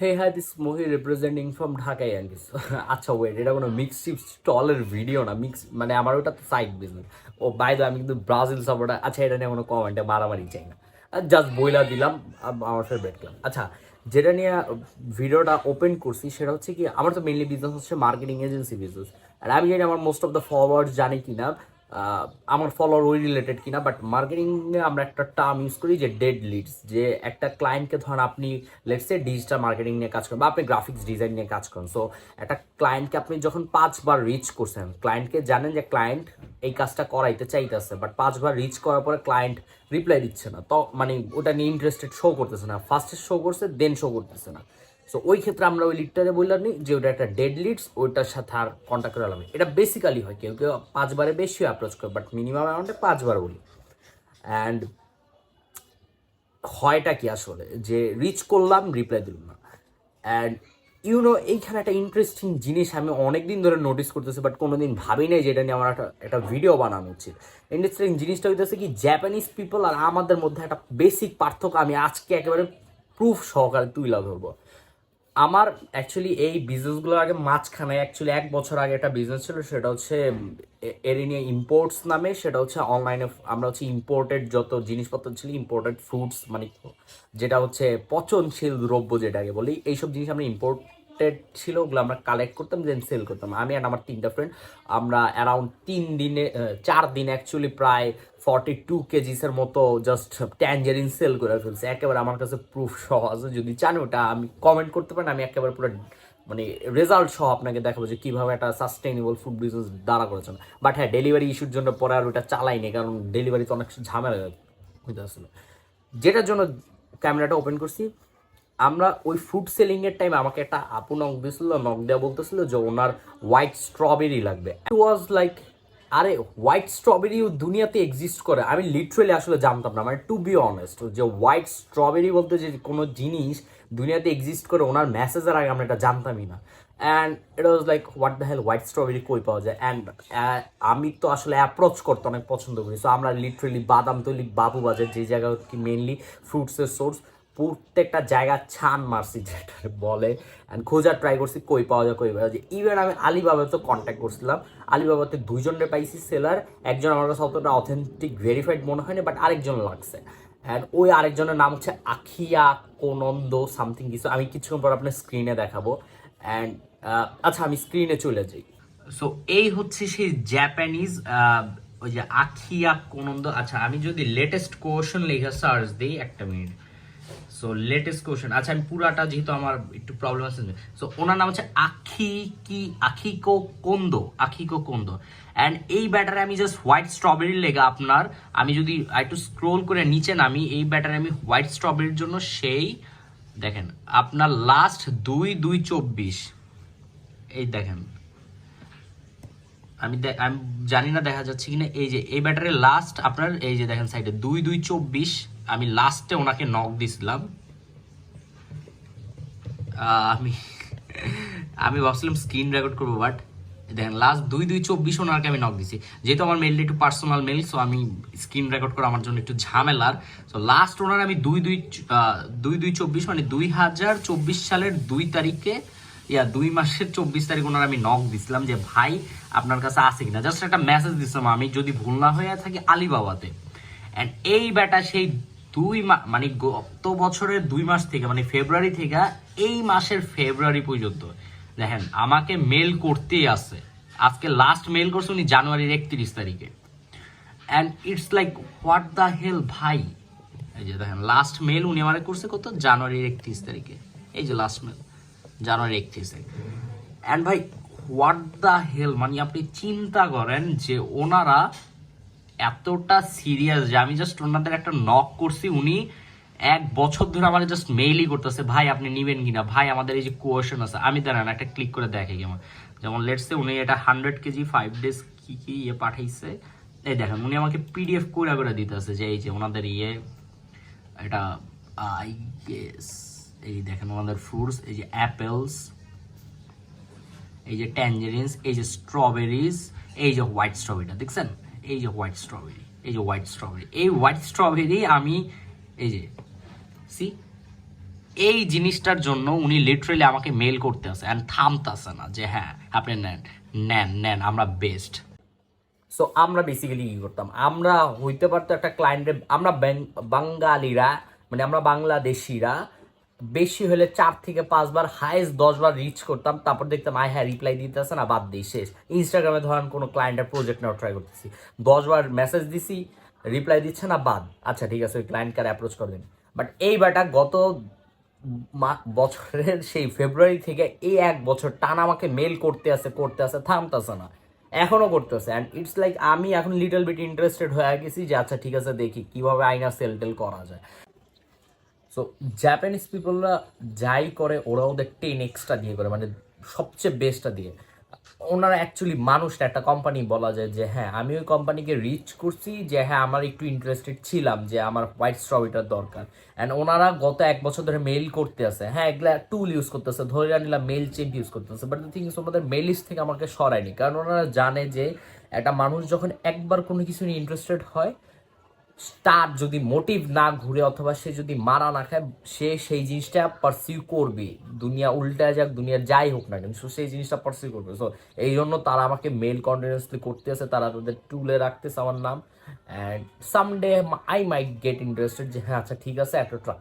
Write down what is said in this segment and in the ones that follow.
Hey hi this Mohi representing from Dhaka Yankees আচ্ছা wait এটা কোনো মিক্স স্টলের ভিডিও না মিক্স মানে আমার ওটা তো সাইড বিজনেস ও বাই আমি কিন্তু ব্রাজিল সাপোর্টার আচ্ছা এটা নিয়ে কোনো কমেন্টে মারামারি চাই না। জাস্ট বইলা দিলাম আমার বেট করলাম আচ্ছা যেটা নিয়ে ভিডিওটা ওপেন করছি সেটা হচ্ছে কি আমার তো মেনলি বিজনেস হচ্ছে মার্কেটিং এজেন্সি বিজনেস আর আমি জানি আমার মোস্ট অফ দ্য ফলোয়ার্স জানি কিনা আহ, আমার ফলোয়ার ওই রিলেটেড কিনা বাট মার্কেটিংয়ে আমরা একটা টার্ম ইউজ করি যে ডেড লিডস যে একটা ক্লায়েন্টকে ধরেন আপনি লেটসে ডিজিটাল মার্কেটিং নিয়ে কাজ করেন বা আপনি গ্রাফিক্স ডিজাইন নিয়ে কাজ করেন সো একটা ক্লায়েন্টকে আপনি যখন পাঁচবার রিচ করছেন ক্লায়েন্টকে জানেন যে ক্লায়েন্ট এই কাজটা করাইতে চাইতেছে বাট পাঁচবার রিচ করার পরে ক্লায়েন্ট রিপ্লাই দিচ্ছে না, তো মানে ওটা নিয়ে ইন্টারেস্টেড শো করতেছে না ফার্স্টে শো করছে দেন শো করতেছে না। সো ওই ক্ষেত্রে আমরা ওই লিডটারে বললাম নি যে, ওটা একটা ডেড লিডস ওইটার সাথে আর কন্ট্যাক্ট করা লাগবে এটা বেসিক্যালি হয়, কেউ কেউ পাঁচবারে বেশি অ্যাপ্রোচ করে বাট মিনিমাম অ্যামাউন্টে পাঁচবার বলি। অ্যান্ড হয়টা কি আসলে? যে রিচ করলাম রিপ্লাই দিলাম না। অ্যান্ড ইউনো এইখানে একটা ইন্টারেস্টিং জিনিস আমি অনেক দিন ধরে নোটিস করতেছি বাট কোনো দিন ভাবি নাই যেটা নিয়ে আমার একটা একটা ভিডিও বানানো উচিত। ইন্টারেস্টিং জিনিসটা হইতেছে কি জাপানিজ পিপল আর আমাদের মধ্যে একটা বেসিক পার্থক্য আমি আজকে একেবারে প্রুফ সহকারে তুইলা ধরবো। আমার অ্যাকচুয়ালি এই বিজনেসগুলোর আগে মাঝখানে অ্যাকচুয়ালি এক বছর আগে একটা বিজনেস ছিল, সেটা হচ্ছে এরিনিয়া ইম্পোর্টস নামে, সেটা হচ্ছে অনলাইনে আমরা হচ্ছে ইম্পোর্টেড যত জিনিসপত্র ছিল ইম্পোর্টেড ফ্রুটস মানে যেটা হচ্ছে পচনশীল দ্রব্য যেটাকে বলি, এইসব জিনিস আমরা ইম্পোর্টেড ছিল, ওগুলো আমরা কালেক্ট করতাম দেন সেল করতাম। আমি আর আমার তিনটা ফ্রেন্ড আমরা অ্যারাউন্ড তিন দিনে চার দিন অ্যাকচুয়ালি প্রায় ফর্টি টু কেজিসের মতো জাস্ট ট্যাঞ্জারিন সেল করে ফেলছে। একেবারে আমার কাছে প্রুফ সহ আছে। যদি চান ওটা আমি কমেন্ট করতে পারেন, আমি একেবারে পুরো মানে রেজাল্ট সহ আপনাকে দেখাবো যে কীভাবে একটা সাস্টেনেবল ফুড বিজনেস দাঁড়া করেছেন বাট হ্যাঁ ডেলিভারি ইস্যুর জন্য পরে আর ওটা চালাইনি কারণ ডেলিভারি তো অনেক ঝামেলা হইতে আসলে যেটার জন্য ক্যামেরাটা ওপেন করছি আমরা ওই ফুড সেলিং এর টাইম আমাকে একটা আপু নক দিয়েছিল নক দেওয়া বলতেছিল যে ওনার হোয়াইট স্ট্রবেরি লাগবে। ইট ওয়াজ লাইক আরে হোয়াইট স্ট্রবেরিও দুনিয়াতে এক্সিস্ট করে। আমি লিটারেলি আসলে জানতাম না। মানে টু বি অনেস্ট যে হোয়াইট স্ট্রবেরি বলতে যে কোনো জিনিস দুনিয়াতে এক্সিস্ট করে, ওনার মেসেজের আগে আমরা এটা জানতামই না। And it was like what the hell white strawberry কই পাওয়া যায়? অ্যান্ড আমি তো আসলে অ্যাপ্রোচ করতে অনেক পছন্দ করি। সো আমরা লিটারেলি বাদামতলি বাবু বাজার যে জায়গা কি মেনলি ফ্রুটসের সোর্স প্রত্যেকটা জায়গা ছান মারছি যেটা বলে। অ্যান্ড খোঁজার ট্রাই করছি কই পাওয়া যায়, কই পাওয়া যায়। ইভেন আমি আলিবাবাতে কন্ট্যাক্ট করছিলাম। আলিবাবাতে দুইজনের পাইছি সেলার একজন আমার কাছে অতটা অথেন্টিক ভেরিফাইড মনে হয়নি বাট আরেকজন লাগছে। অ্যান্ড ওই আরেকজনের নাম হচ্ছে আখিয়া কোনন্দ সামথিং কিছু। আমি কিছুক্ষণ পর আপনার স্ক্রিনে দেখাবো। অ্যান্ড আচ্ছা আমি স্ক্রিনে চলে যাই। সো এই হচ্ছে সেই জ্যাপানিজ ওই যে আখিয়া কোনন্দ। আচ্ছা আমি যদি লেটেস্ট কোয়েশন লেখা সার্চ দিই একটা মিনিট সো লেটেস্ট কোশ্চেন আচ্ছা আমি পুরাটা যেহেতু আমার একটু প্রবলেম আছে সো ওনার নাম হচ্ছে আখি কি, আখিকো কোন্দো আখিকো কোন্দো। অ্যান্ড এই ব্যাটারে আমি জাস্ট হোয়াইট স্ট্রবেরি লেগা আপনার, আমি যদি একটু স্ক্রোল করে নিচে নামি, এই ব্যাটারে আমি হোয়াইট স্ট্রবেরির জন্য সেই, দেখেন, আপনার লাস্ট দুই দুই চব্বিশ। এই দেখেন। আমি আমি জানি না দেখা যাচ্ছে কিনা, এই যে, এই ব্যাটারে লাস্ট আপনার, এই যে দেখেন সাইডে দুই দুই চব্বিশ। আমি লাস্টে ওনাকে নক দিছিলাম। আমি আমি ভাবছিলাম স্ক্রিন রেকর্ড করব বাট দেখেন লাস্ট দুই দুই চব্বিশ ওনাকে আমি নক দিছি। যেহেতু আমার মেলটা একটু পার্সোনাল মেল সো আমি স্ক্রিন রেকর্ড করা আমার জন্য একটু ঝামেলার। সো লাস্ট ওনার আমি দুই দুই দুই দুই চব্বিশ মানে দুই হাজার চব্বিশ সালের দুই তারিখে, ইয়া, দুই মাসের চব্বিশ তারিখ ওনার আমি নক দিছিলাম যে, ভাই, আপনার কাছে আছে কিনা? জাস্ট একটা মেসেজ দিছিলাম আমি, যদি ভুল না হয়ে থাকি আলিবাবাতে। অ্যান্ড এই ব্যাটা সেই দুই মানে গত বছরের দুই মাস থেকে মানে ফেব্রুয়ারি থেকে এই মাসের ফেব্রুয়ারি পর্যন্ত। দেখেন, আমাকে মেল করতেই আছে আজকে লাস্ট মেল করছে উনি জানুয়ারির একত্রিশ তারিখে। And it's like what the hell ভাই? এই যে দেখেন লাস্ট মেল উনি আমার করছে কত? জানুয়ারির একত্রিশ তারিখে। এই যে লাস্ট মেল জানুয়ারি একত্রিশ তারিখ। অ্যান্ড ভাই হোয়াট দ্য হেল মানে আপনি চিন্তা করেন যে ওনারা এতটা সিরিয়াস যে আমি জাস্ট ওনাদের একটা নক করছি, উনি এক বছর ধরে আমার জাস্ট মেইলই করতেছে, ভাই, আপনি নিবেন কিনা? ভাই, আমাদের এই যে কোয়েশন আছে। আমি দাঁড়ান, একটা ক্লিক করে দেখে যেমন যেমন লেটসে উনি এটা হান্ড্রেড কেজি ফাইভ ডেজ কি কি ইয়ে পাঠাইছে। এই দেখেন, উনি আমাকে পিডিএফ করে করে দিতেছে যে, এই যে ওনাদের ইয়ে এটা আই গেস এই দেখেন ওনাদের ফ্রুটস এই যে অ্যাপেলস এই যে ট্যাঞ্জেরিনস এই যে স্ট্রবেরিজ এই যে হোয়াইট স্ট্রবেরিটা দেখছেন? এই যে হোয়াইট স্ট্রবেরি এই যে হোয়াইট স্ট্রবেরি এই হোয়াইট স্ট্রবেরি আমি, এই যে সি এই জিনিসটার জন্য উনি লিটারেলি আমাকে মেল করতে আসে অ্যান্ড থামতাছে না যে হ্যাঁ আপনি নেন নেন নেন, আমরা বেস্ট সো আমরা বেসিক্যালি কি করতাম? আমরা হইতে পারতো একটা ক্লায়েন্টের আমরা বাঙালিরা মানে আমরা বাংলাদেশিরা বেশি হলে চার থেকে পাঁচবার হাইয়েস্ট দশবার রিচ করতাম, তারপর দেখতাম, আয় হ্যাঁ রিপ্লাই দিতে দিতেছে না, বাদ দিই, শেষ। ইনস্টাগ্রামে ধরেন কোনো ক্লায়েন্টের প্রজেক্ট নেওয়া ট্রাই করতেছি। দশবার মেসেজ দিছি রিপ্লাই দিচ্ছে না, বাদ। আচ্ছা ঠিক আছে, ওই ক্লায়েন্টকে অ্যাপ্রোচ করবেন বাট এই ব্যাটা গত বছরের সেই ফেব্রুয়ারি থেকে এই এক বছর টান আমাকে মেল করতে আছে করতে আছে, থামতেছে না। এখনও করতেছে। অ্যান্ড ইটস লাইক আমি এখন লিটল বিট ইন্টারেস্টেড হয়ে গেছি যে আচ্ছা ঠিক আছে, দেখি কীভাবে আইনা সেল টেল করা যায়। সো জাপানিজ পিপলরা যাই করে, ওরা ওদের টেন এক্সট্রা দিয়ে করে মানে সবচেয়ে বেস্টটা দিয়ে। ওনারা অ্যাকচুয়ালি মানুষটা একটা কোম্পানি বলা যায় যে হ্যাঁ আমি ওই কোম্পানিকে রিচ করছি যে হ্যাঁ আমার একটু ইন্টারেস্টেড ছিলাম যে, আমার হোয়াইট স্ট্রবেরিটার দরকার। অ্যান্ড ওনারা গত এক বছর ধরে মেল করতে আছে। হ্যাঁ এগুলা টুল ইউজ করতেছে, ধরে নিলাম মেল চেঞ্জ ইউজ করতেছে বাট থিং ইস ওনাদের মেল লিস্ট থেকে আমাকে সরায়নি। কারণ ওনারা জানে যে, একটা মানুষ যখন একবার কোনো কিছু নিয়ে ইন্টারেস্টেড হয় তার যদি মোটিভ না ঘুরে অথবা সে যদি মারা না খায়, সে সেই জিনিসটা পারসিউ করবে। দুনিয়া উল্টা যাক, দুনিয়া যাই হোক না কিন্তু সেই জিনিসটা পারসিউ করবে। সো এই জন্য তারা আমাকে মেল কন্টিনিউসলি করতেছে, তারা তাদের টুলে রাখতেছে আমার নাম। And someday I might get interested যে হ্যাঁ আচ্ছা ঠিক আছে, একটা ট্রাই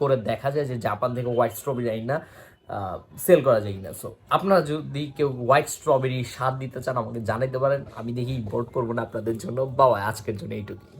করে দেখা যায় যে জাপান থেকে হোয়াইট স্ট্রবেরি আই না সেল করা যায় কিনা। সো আপনারা যদি কেউ হোয়াইট স্ট্রবেরি স্বাদ দিতে চান, আমাকে জানাইতে পারেন। আমি দেখি ইম্পোর্ট করব না আপনাদের জন্য। বাবা, আজকের জন্য এইটুকুই।